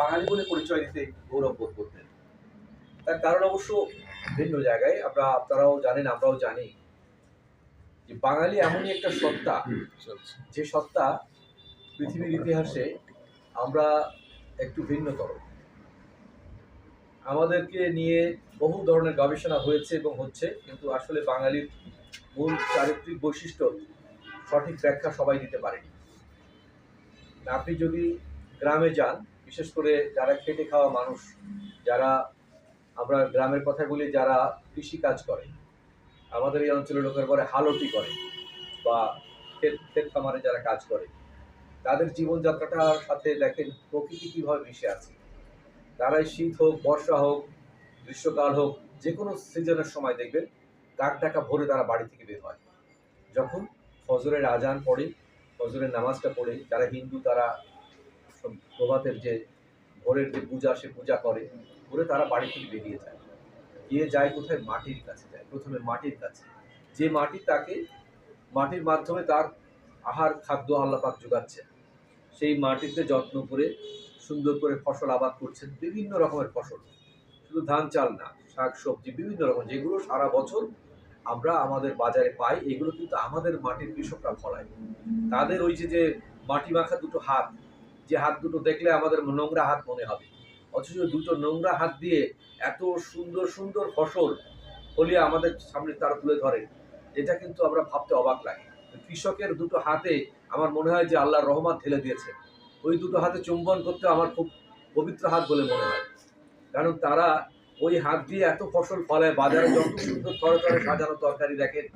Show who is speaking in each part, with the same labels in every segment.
Speaker 1: বাঙালি বলে পরিচয় দিতে করতেন। তার কারণ অবশ্য ভিন্ন জায়গায়। আমরা, আপনারাও জানেন, আমরাও জানি যে বাঙালি এমনই একটা সত্তা। যে সত্তা পৃথিবীর ইতিহাসে আমরা একটু ভিন্নতর। আমাদেরকে নিয়ে বহু ধরনের গবেষণা হয়েছে এবং হচ্ছে, কিন্তু আসলে বাঙালির মূল চারিত্রিক বৈশিষ্ট্য সঠিক ব্যাখ্যা সবাই দিতে পারেনি। আপনি যদি গ্রামে যান, বিশেষ করে যারা খেটে খাওয়া মানুষ, যারা আমরা গ্রামের কথা বলি, যারা কৃষি কাজ করে। আমাদের এই অঞ্চলের লোকের পরে হালটি করে বা ক্ষেত ক্ষেত খামারে যারা কাজ করে, তাদের জীবনযাত্রাটার সাথে দেখেন প্রকৃতি কীভাবে মিশে আছে। তারাই শীত হোক, বর্ষা হোক, গ্রীষ্মকাল হোক যে কোনো সিজনের সময় দেখবেন কাক ডাকা ভোরে তারা বাড়ি থেকে বের হয়। যখন ফজরের আজান পড়ে, ফজরের নামাজটা পড়ে, যারা হিন্দু তারা প্রভাতের যে ভোরের যে পূজা, সে পূজা করে। করে তারা বাড়ি থেকে বেরিয়ে যায়। গিয়ে যায় কোথায়? মাটির কাছে যায়। প্রথমে মাটির কাছে। যে মাটি তাকে, মাটির মাধ্যমে তার আহার, খাদ্য আল্লাপাক যোগাচ্ছে। সেই মাটিতে যত্ন করে, সুন্দর করে ফসল আবাদ করছেন। বিভিন্ন রকমের ফসল। শুধু ধান, চাল না, শাক, সবজি, বিভিন্ন রকম, যেগুলো সারা বছর আমরা আমাদের বাজারে পাই, এগুলো কিন্তু আমাদের মাটির কৃষকরা ফলায়। তাদের ওই যে যে মাটি মাখা দুটো হাত যে হাত দুটো দেখলে আমাদের নোংরা হাত মনে হবে। অথচ দুটো নোংরা হাত দিয়ে এত সুন্দর সুন্দর ফসল ফলিয়ে আমাদের সামনে তারা তুলে ধরে, এটা কিন্তু আমরা ভাবতে অবাক লাগে। কৃষকের দুটো হাতে আমার মনে হয় যে আল্লাহর রহমান ঢেলে দিয়েছে। ওই দুটো হাতে চুম্বন করতে আমার খুব পবিত্র হাত বলে মনে হয়। কারণ তারা ওই হাত দিয়ে এত ফসল ফলায়, বাজারে যত সুন্দর তরে তরে সাজানো তরকারি দেখেন,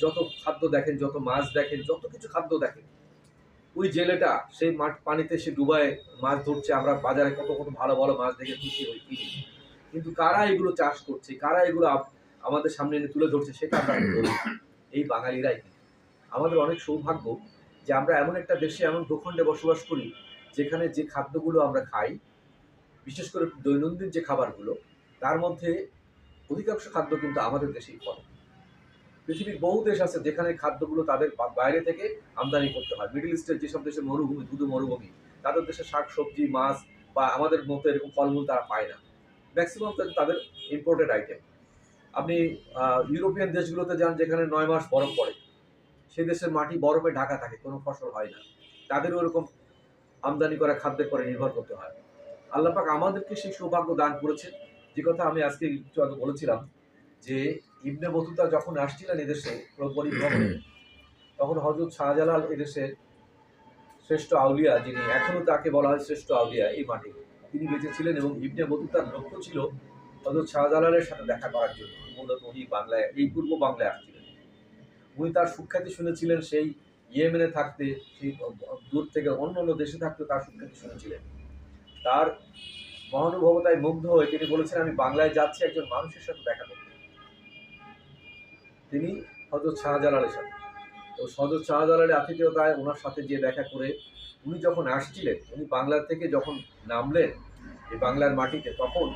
Speaker 1: যত খাদ্য দেখেন, যত মাছ দেখেন, যত কিছু খাদ্য দেখেন ওই জেলেটা, সেই মাঠ পানিতে সে ডুবায়, মাছ ধরছে, আমরা বাজারে কত কত ভালো ভালো মাছ দেখে খুশি হই কিনি কিন্তু কারা এগুলো চাষ করছে, কারা এগুলো আমাদের সামনে এনে তুলে ধরছে, সেটা আমরা এই বাঙালিরাই আমাদের অনেক সৌভাগ্য যে আমরা এমন একটা দেশে, এমন ভূখণ্ডে বসবাস করি, যেখানে যে খাদ্যগুলো আমরা খাই, বিশেষ করে দৈনন্দিন যে খাবারগুলো, তার মধ্যে অধিকাংশ খাদ্য কিন্তু আমাদের দেশেই ফলে। পৃথিবীর বহু দেশ আছে যেখানে খাদ্যগুলো তাদের বাইরে থেকে আমদানি করতে হয়। মিডল ইস্টের যেসব দেশে মরুভূমি, দুধু মরুভূমি, তাদের দেশে শাক, সবজি, মাছ বা আমাদের মতো এরকম ফলমূল তারা পায় না। ম্যাক্সিমাম তাদের ইম্পোর্টেড আইটেম আপনি ইউরোপিয়ান দেশগুলোতে যান যেখানে নয় মাস বরফ পড়ে, সে দেশের মাটি বরফে ঢাকা থাকে, কোনো ফসল হয় না। তাদেরও ওরকম আমদানি করা খাদ্যের পরে নির্ভর করতে হয়। আল্লাপাক আমাদেরকে সেই সৌভাগ্য দান করেছে যে কথা আমি আজকে একটু আগে বলেছিলাম যে ইবনে বতুতা যখন আসছিলেন এদেশে পরিভ্রমণে তখন হজরত শাহজালাল এদেশের শ্রেষ্ঠ আউলিয়া যিনি এখনও তাকে বলা হয় শ্রেষ্ঠ আউলিয়া এই মাঠে তিনি বেঁচে ছিলেন এবং ইবনে বতুতার লক্ষ্য ছিল হজরত শাহজালালের সাথে দেখা করার জন্য। মূলত উনি বাংলায় এই পূর্ব বাংলায় আসছিলেন। উনি তার সুখ্যাতি শুনেছিলেন সেই ইয়েমেনে থাকতে সেই দূর থেকে অন্য অন্য দেশে থাকতে তার সুখ্যাতি শুনেছিলেন। তার মহানুভবতায় মুগ্ধ হয়ে তিনি বলেছেন আমি বাংলায় যাচ্ছি একজন মানুষের সাথে দেখা করতে। তিনি হজরত শাহজালালের সাথে। তো হজরত শাহজালালের আতিথেয়তায় ওনার সাথে যে দেখা করে উনি যখন আসছিলেন, উনি বাংলা থেকে যখন নামলেন এই বাংলার মাটিতে, তখন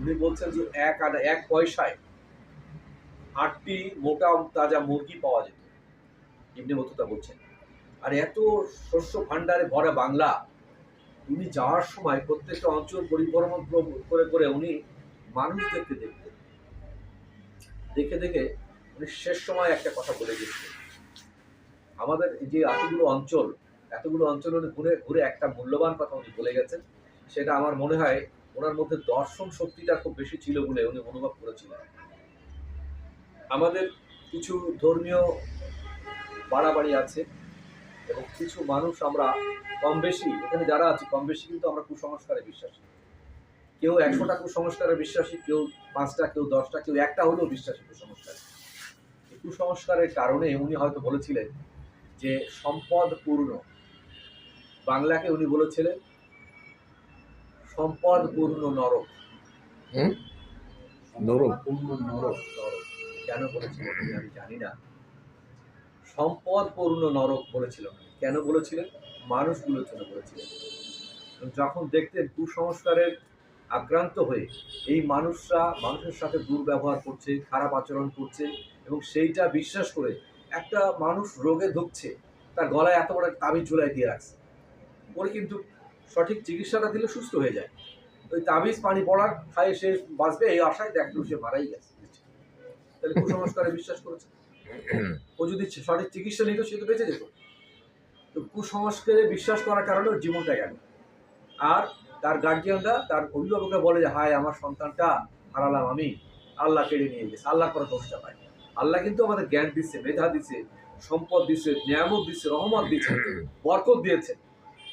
Speaker 1: উনি বলছেন যে এক আনা এক পয়সায় আটটি মোটা তাজা মুরগি পাওয়া যেত। ইবনে বতুতা বলছেন। আর এত শস্য ভাণ্ডারে ভরা বাংলা উনি যাওয়ার সময় প্রত্যেকটা অঞ্চল পরিভ্রমণ করে করে উনি মানুষ দেখতে দেখতেন। দেখে দেখে উনি শেষ সময় একটা কথা বলে গেছিলেন আমাদের যে এতগুলো অঞ্চল এতগুলো অঞ্চল উনি ঘুরে ঘুরে একটা মূল্যবান কথা উনি বলে গেছেন। সেটা আমার মনে হয় ওনার মধ্যে দর্শন শক্তিটা খুব বেশি ছিল বলে উনি অনুভব করেছিলেন। আমাদের কিছু ধর্মীয় বাড়াবাড়ি আছে এবং কিছু মানুষ আমরা কম বেশি, এখানে যারা আছি, কম বেশি কিন্তু আমরা কুসংস্কারে বিশ্বাসী। কেউ একশোটা কুসংস্কারে বিশ্বাসী, কেউ পাঁচটা, কেউ দশটা, কেউ একটা হলেও বিশ্বাসী কুসংস্কারে। কুসংস্কারের কারণে উনি হয়তো বলেছিলেন যে সম্পদ পূর্ণ। বাংলাকে উনি বলেছিলেন সম্পদ পূর্ণ নরক।
Speaker 2: নরক?
Speaker 1: নরক নরক। কেন বলেছিলেন আমি জানি না। নরক বলেছিলেন উনি। কেন বলেছিলেন? মানুষগুলোর জন্য বলেছিলেন। যখন দেখতেন কুসংস্কারের আক্রান্ত হয়ে এই মানুষরা মানুষের সাথে দুর্ব্যবহার করছে খারাপ আচরণ করছে এবং সেইটা বিশ্বাস করে একটা মানুষ রোগে ধুকছে তার গলায় এত বড় তাবিজ ঝুলাই দিয়ে রাখছে। ওর কিন্তু সঠিক চিকিৎসাটা দিলে সুস্থ হয়ে যায়। ওই তাবিজ পানি পড়ার খায়, সে বাঁচবে, এই আশায় দেখল, সে মারাই গেছে। তাহলে কুসংস্কারে বিশ্বাস করেছে? ও যদি সঠিক চিকিৎসা নিত, সে তো বেঁচে যেত। তো কুসংস্কারে বিশ্বাস করার কারণে ওর জীবনটা গেল। আর তার গার্জিয়ানরা তার অভিভাবকরা বলে যে, হায়, আমার সন্তানটা হারালাম আমি। আল্লাহ কেড়ে নিয়ে গেছে। আল্লাহ করে দোষটা পায় আল্লাহ কিন্তু আমাদের জ্ঞান দিচ্ছে, মেধা দিচ্ছে, সম্পদ দিচ্ছে, নিয়ামত দিচ্ছে, রহমত দিচ্ছে, বরকত দিয়েছে।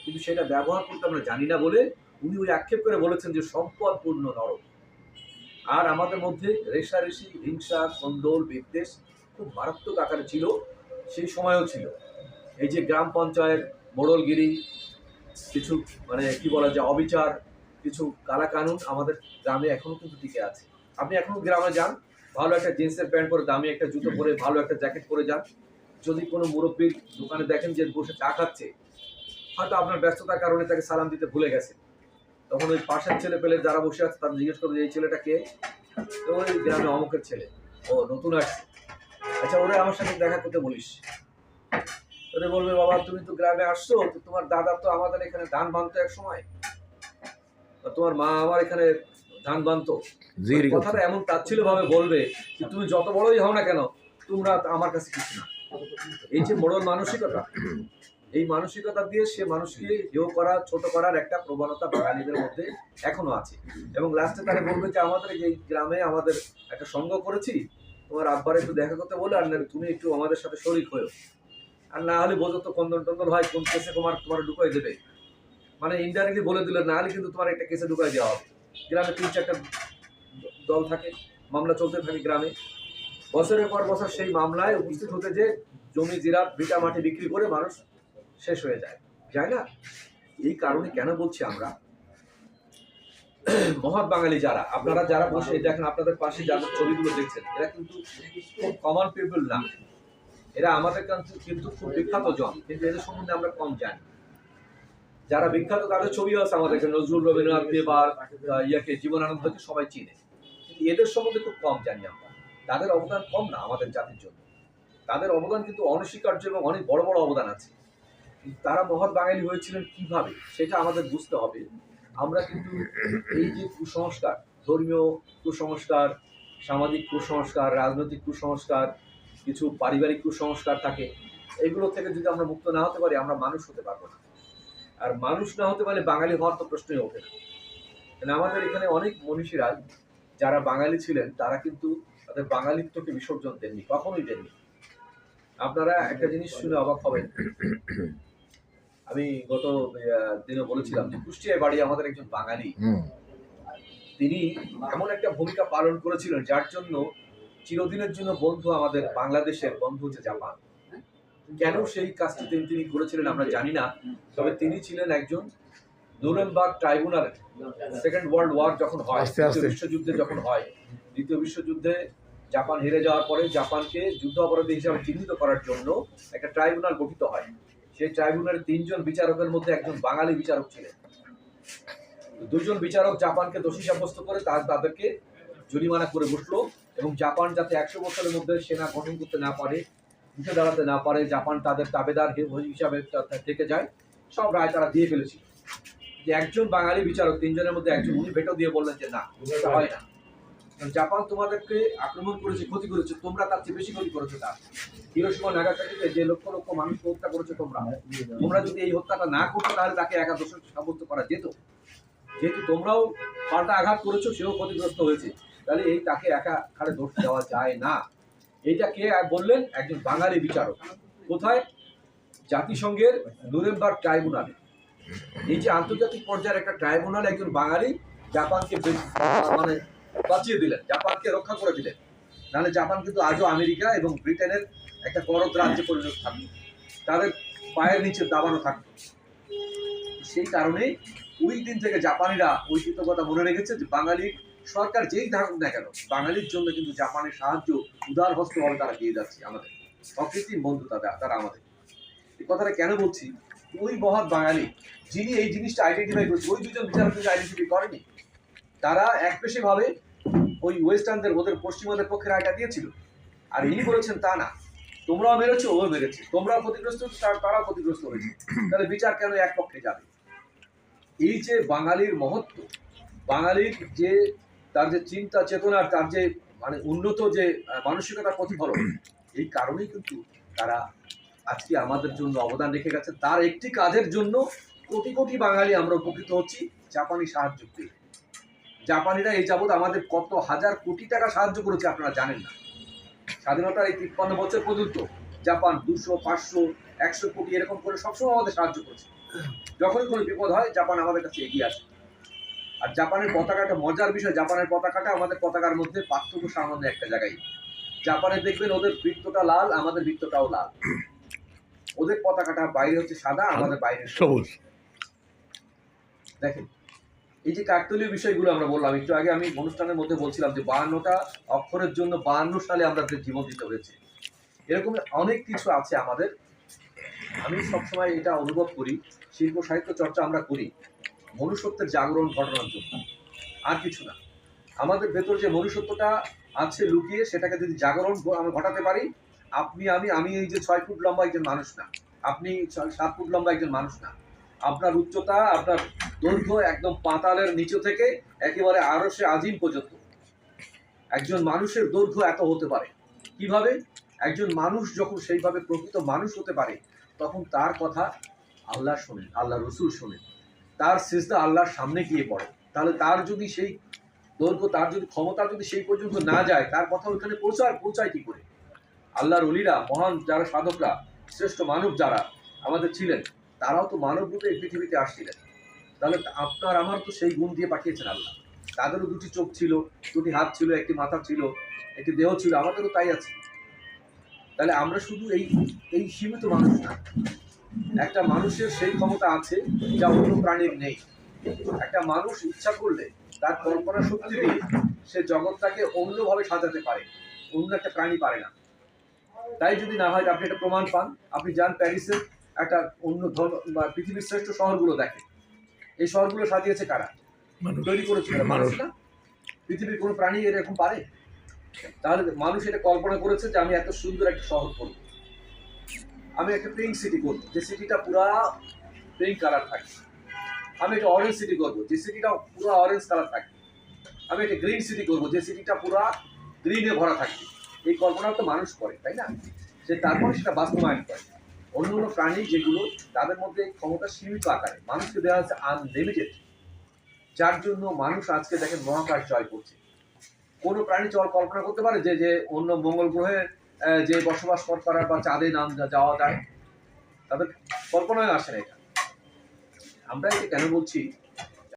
Speaker 1: কিন্তু সেটা ব্যবহার করতে আমরা জানি না বলে উনি ওই আক্ষেপ করে বলেছেন যে সম্পদপূর্ণ নরক। আর আমাদের মধ্যে রেশারেশি হিংসা, কন্দল, বিদ্বেষ খুব মারাত্মক আকারে ছিল, সেই সময়ও ছিল। এই যে গ্রাম পঞ্চায়েত, মোড়লগিরি, কিছু মানে কি বলা যায়, অবিচার, কিছু কালা কানুন আমাদের গ্রামে এখনও কিন্তু টিকে আছে। আপনি এখনও গ্রামে যান? ভালো একটা জিন্সের প্যান্ট পরে, দামি একটা জুতো পরে, ভালো একটা জ্যাকেট পরে যান। যদি কোনো মুরব্বীর দোকানে দেখেন যে বসে চা খাচ্ছে, হয়তো আপনার ব্যস্ততার কারণে তাকে সালাম দিতে ভুলে গেছে। তখন ওই পাশের ছেলে পেলে যারা বসে আছে, তারা জিজ্ঞেস করবে এই ছেলেটা কে? ওই গ্রামে অমুকের ছেলে। ও নতুন আসছে। আচ্ছা ওরে আমার সাথে দেখা করতে বলিস। ওরে বলবে, বাবা, তুমি তো গ্রামে আসছো, তো তোমার দাদা তো আমাদের এখানে ধান বানতো এক সময়। তোমার মা আমার এখানে ধান বানতো
Speaker 2: জিরি
Speaker 1: কথাটা এমন তাচ্ছিল ভাবে বলবে যে তুমি যত বড়ই হও না কেন তোমরা আমার কাছে কিছু না। এই যে মোড়ল মানসিকতা এই মানসিকতা দিয়ে সে মানুষকে হেয় করা ছোট করার একটা প্রবণতা বাঙালিদের মধ্যে এখনও আছে। এবং লাস্টে তারা বলবে যে আমাদের এই গ্রামে আমাদের একটা সঙ্গ করেছি। তোমার আব্বার একটু দেখা করতে বলে আর না তুমি একটু আমাদের সাথে শরিক হয়েও। আর না হলে বোঝো তো কন্দন টন্দন হয় কোন কেসে তোমার তোমার ঢুকাই দেবে। মানে ইনডাইরেক্টলি বলে দিলে না হলে কিন্তু তোমার একটা কেসে ঢুকাই দেওয়া হবে। গ্রামে তিন চারটা দল থাকে, মামলা চলতে থাকে গ্রামে। বছরের পর বছর সেই মামলায় উপস্থিত হতে যে জমি জিরাত ভিটা মাটি বিক্রি করে মানুষ শেষ হয়ে যায়। যায় না? এই কারণে কেন বলছি আমরা? মহৎ বাঙালি যারা, আপনারা যারা বসে দেখেন, আপনাদের পাশে যাদের ছবিগুলো দেখছেন, এরা কিন্তু খুব কমন পিপল না। এরা আমাদের কিন্তু খুব বিখ্যাত জন, কিন্তু এদের সম্বন্ধে আমরা কম জানি। যারা বিখ্যাত তাদের ছবিও আছে আমাদের এখানে, নজরুল রবীন্দ্রনাথ দেবার ইয়াকে জীবনানন্দকে সবাই চিনে। কিন্তু এদের সম্বন্ধে খুব কম জানি আমরা। তাদের অবদান কম না আমাদের জাতির জন্য। তাদের অবদান কিন্তু অনস্বীকার্য এবং অনেক বড় বড় অবদান আছে। তারা মহৎ বাঙালি হয়েছিলেন কীভাবে সেটা আমাদের বুঝতে হবে। আমরা কিন্তু এই যে কুসংস্কার ধর্মীয় কুসংস্কার সামাজিক কুসংস্কার রাজনৈতিক কুসংস্কার কিছু পারিবারিক কুসংস্কার থাকে এগুলো থেকে যদি আমরা মুক্ত না হতে পারি আমরা মানুষ হতে পারব না। আর মানুষ না হতে পারলে বাঙালি হওয়ার তো প্রশ্নই ওঠে না। কারণ আমাদের এখানে অনেক মনীষীরা যারা বাঙালি ছিলেন তারা কিন্তু তাদের বাঙালিত্বকে বিসর্জন দেননি কখনোই দেননি। আপনারা একটা জিনিস শুনে অবাক হবেন। আমি গত দিনে বলেছিলাম যে কুষ্টিয়ায় বাড়ি আমাদের একজন বাঙালি। তিনি এমন একটা ভূমিকা পালন করেছিলেন যার জন্য চিরদিনের জন্য বন্ধু আমাদের বাংলাদেশের বন্ধু হচ্ছে জাপান। কেন সেই কাজটি তিনি তিনি করেছিলেন আমরা জানি না তবে তিনি ছিলেন একজন নুরেমবার্গ ট্রাইব্যুনালের সেকেন্ড ওয়ার্ল্ড ওয়ার যখন হয়। বিশ্বযুদ্ধে যখন হয়। দ্বিতীয় বিশ্বযুদ্ধে জাপান হেরে যাওয়ার পরে জাপানকে যুদ্ধ অপরাধী হিসাবে চিহ্নিত করার জন্য একটা ট্রাইব্যুনাল গঠিত হয়। সেই ট্রাইব্যুনালের তিনজন বিচারকের মধ্যে একজন বাঙালি বিচারক ছিলেন। দুজন বিচারক জাপানকে দোষী সাব্যস্ত করে তার তাদেরকে জরিমানা করে বসল এবং জাপান যাতে একশো বছরের মধ্যে সেনা গঠন করতে না পারে উঠে দাঁড়াতে না পারে জাপান তাদের তাবেদার হে- হিসাবে থেকে যায়। সব রায় তারা দিয়ে ফেলেছিল। যে একজন বাঙালি বিচারক তিনজনের মধ্যে একজন উনি ভেটো দিয়ে বললেন যে না হয় না। জাপান তোমাদেরকে আক্রমণ করেছে ক্ষতি করেছে তোমরা তার চেয়ে বেশি ক্ষতি করেছ তার। হিরোসীমা নাগাসাকিতে যে লক্ষ লক্ষ মানুষকে হত্যা করেছ তোমরা তোমরা যদি এই হত্যাটা না করতো তাহলে তাকে একা দোষ সাব্যস্ত করা যেত। যেহেতু তোমরাও পাল্টা আঘাত করেছ সেও ক্ষতিগ্রস্ত হয়েছে। তাহলে এই তাকে একা খাড়ে দোষ দেওয়া যায় না। এইটা কে বললেন? একজন বাঙালি বিচারক। কোথায়? জাতিসংঘের নুরেমবার্গ ট্রাইব্যুনালে। এই যে আন্তর্জাতিক পর্যায়ের একটা ট্রাইব্যুনাল একজন বাঙালি জাপানকে মানে বাঁচিয়ে দিলেন, জাপানকে রক্ষা করে দিলেন। নাহলে জাপান কিন্তু আজও আমেরিকা এবং ব্রিটেনের একটা করদ রাজ্যে পরিণত থাকবে। তাদের পায়ের নিচে দাবানো থাকতো সেই কারণে ওই দিন থেকে জাপানিরা ওই কৃতজ্ঞতা মনে রেখেছে যে বাঙালি সরকার যেই থাকুক না কেন, বাঙালির জন্য কিন্তু জাপানের সাহায্য উদার হস্তভাবে তারা দিয়ে যাচ্ছে আমাদের। অকৃত্রিম বন্ধু তারা তারা আমাদের। এই কথাটা কেন বলছি? ওই মহৎ বাঙালি, যিনি এই জিনিসটা আইডেন্টিফাই করেছে, ওই দুজন বিচারক কিন্তু আইডেন্টিফাই করেনি। তারা একপেশে ওই ওয়েস্টার্নদের, ওদের পশ্চিমাদের পক্ষে রায়টা দিয়েছিল। আর ইনি বলেছেন তা না। তোমরাও মেরেছো ও মেরেছে। তোমরাও ক্ষতিগ্রস্ত তারাও ক্ষতিগ্রস্ত হয়েছে। তাহলে বিচার কেন এক পক্ষে যাবে? এই যে বাঙালির মহত্ব, বাঙালির যে তার যে চিন্তা, চেতনা তার যে মানে উন্নত যে মানসিকতার প্রতিফলন, এই কারণেই কিন্তু তারা আজকে আমাদের জন্য অবদান রেখে গেছে। তার একটি কাজের জন্য কোটি কোটি বাঙালি আমরা উপকৃত হচ্ছি, জাপানি সাহায্য পেয়ে। জাপানিরা এই যাবৎ আমাদের কত হাজার কোটি টাকা সাহায্য করেছে আপনারা জানেন না। স্বাধীনতার এই তিপ্পান্ন বছর পর্যন্ত জাপান দুশো, পাঁচশো, একশো কোটি এরকম করে সবসময় আমাদের সাহায্য করেছে। যখনই কোনো বিপদ হয়, জাপান আমাদের কাছে এগিয়ে আসে। আর জাপানের পতাকাটা মজার বিষয় জাপানের পতাকাটা আমাদের পতাকার মধ্যে পার্থক্য সামান্য একটা জায়গায়। জাপানে দেখবেন ওদের বৃত্তটা লাল আমাদের বৃত্তটাও লাল। ওদের পতাকাটা বাইরে হচ্ছে সাদা আমাদের বাইরে
Speaker 2: সবুজ।
Speaker 1: দেখেন এই যে কাকতলীয় বিষয়গুলো আমরা বললাম একটু আগে আমি অনুষ্ঠানের মধ্যে বলছিলাম যে বাহান্নটা অক্ষরের জন্য বাহান্ন সালে আমরা জীবন দিতে হয়েছে। এরকম অনেক কিছু আছে আমাদের। আমি সবসময় এটা অনুভব করি শিল্প সাহিত্য চর্চা আমরা করি। মনুষ্যত্বের জাগরণ ঘটানোর জন্য। আর কিছু না। আমাদের ভেতর যে মনুষ্যত্বটা আছে লুকিয়ে, সেটাকে যদি জাগরণ আমরা ঘটাতে পারি, আপনি, আমি আমি এই যে ছয় ফুট লম্বা একজন মানুষ না। আপনি সাত ফুট লম্বা একজন মানুষ না। আপনার উচ্চতা, আপনার দৈর্ঘ্য একদম পাতালের নিচে থেকে একেবারে আরও সে আজিম পর্যন্ত। একজন মানুষের দৈর্ঘ্য এত হতে পারে। কীভাবে? একজন মানুষ যখন সেইভাবে প্রকৃত মানুষ হতে পারে, তখন তার কথা আল্লাহ শোনেন, আল্লাহ রসুল শোনেন। তার সিজদা আল্লাহর সামনে গিয়ে পড়ে। তাহলে তার যদি সেই দৈর্ঘ্য, তার যদি ক্ষমতা যদি সেই পর্যন্ত না যায়, তার কথা ওইখানে পৌঁছায় পৌঁছায় কি করে? আল্লাহর অলিরা মহান যারা সাধকরা, শ্রেষ্ঠ মানব যারা আমাদের ছিলেন, তারাও তো মানব রূপে পৃথিবীতে আসছিলেন। তাহলে আপনার, আমার তো সেই গুণ দিয়ে পাঠিয়েছেন আল্লাহ। তাদেরও দুটি চোখ ছিল, দুটি হাত ছিল, একটি মাথা ছিল, একটি দেহ ছিল, আমাদেরও তাই আছে। তাহলে আমরা শুধু এই এই সীমিত মানুষ না। একটা মানুষের সেই ক্ষমতা আছে যা অন্য প্রাণীর নেই। একটা মানুষ ইচ্ছা করলে তার কল্পনা শক্তি দিয়ে সে জগৎটাকে অন্যভাবে সাজাতে পারে অন্য একটা প্রাণী পারে না। তাই যদি না হয় আপনি একটা প্রমাণ পান। আপনি যান প্যারিসের একটা অন্য ধর্ম বা পৃথিবীর শ্রেষ্ঠ শহরগুলো দেখেন এই শহরগুলো সাজিয়েছে কারা? তৈরি করেছে
Speaker 2: মানুষ।
Speaker 1: মানুষ। না পৃথিবীর কোনো প্রাণী এরকম পারে? তাহলে মানুষ এটা কল্পনা করেছে যে আমি এত সুন্দর একটা শহর করব। আমি একটা পিঙ্ক সিটি করব। যে সিটিটা পুরা পিঙ্ক কালার থাকে আমি একটা অরেঞ্জ সিটি করব। যে সিটিটা পুরো অরেঞ্জ কালার থাকে আমি একটা গ্রিন সিটি করব। যে সিটিটা পুরা গ্রিনে ভরা থাকবে। এই কল্পনা তো মানুষ করে তাই না? সে তারপরে সেটা বাস্তবায়ন করে। অন্য অন্য প্রাণী যেগুলো তাদের মধ্যে ক্ষমতা সীমিত আকারে মানুষকে দেওয়া হচ্ছে আনলিমিটেড যার জন্য মানুষ আজকে দেখেন মহাকাশ জয় করছে। কোনো প্রাণী চল কল্পনা করতে পারে যে যে অন্য মঙ্গল গ্রহে আহ, যে বসবাস কর- করার বা চাঁদে নাম যাওয়া যায়, তাদের কল্পনায় আসে না এটা। আমরা এটা কেন বলছি?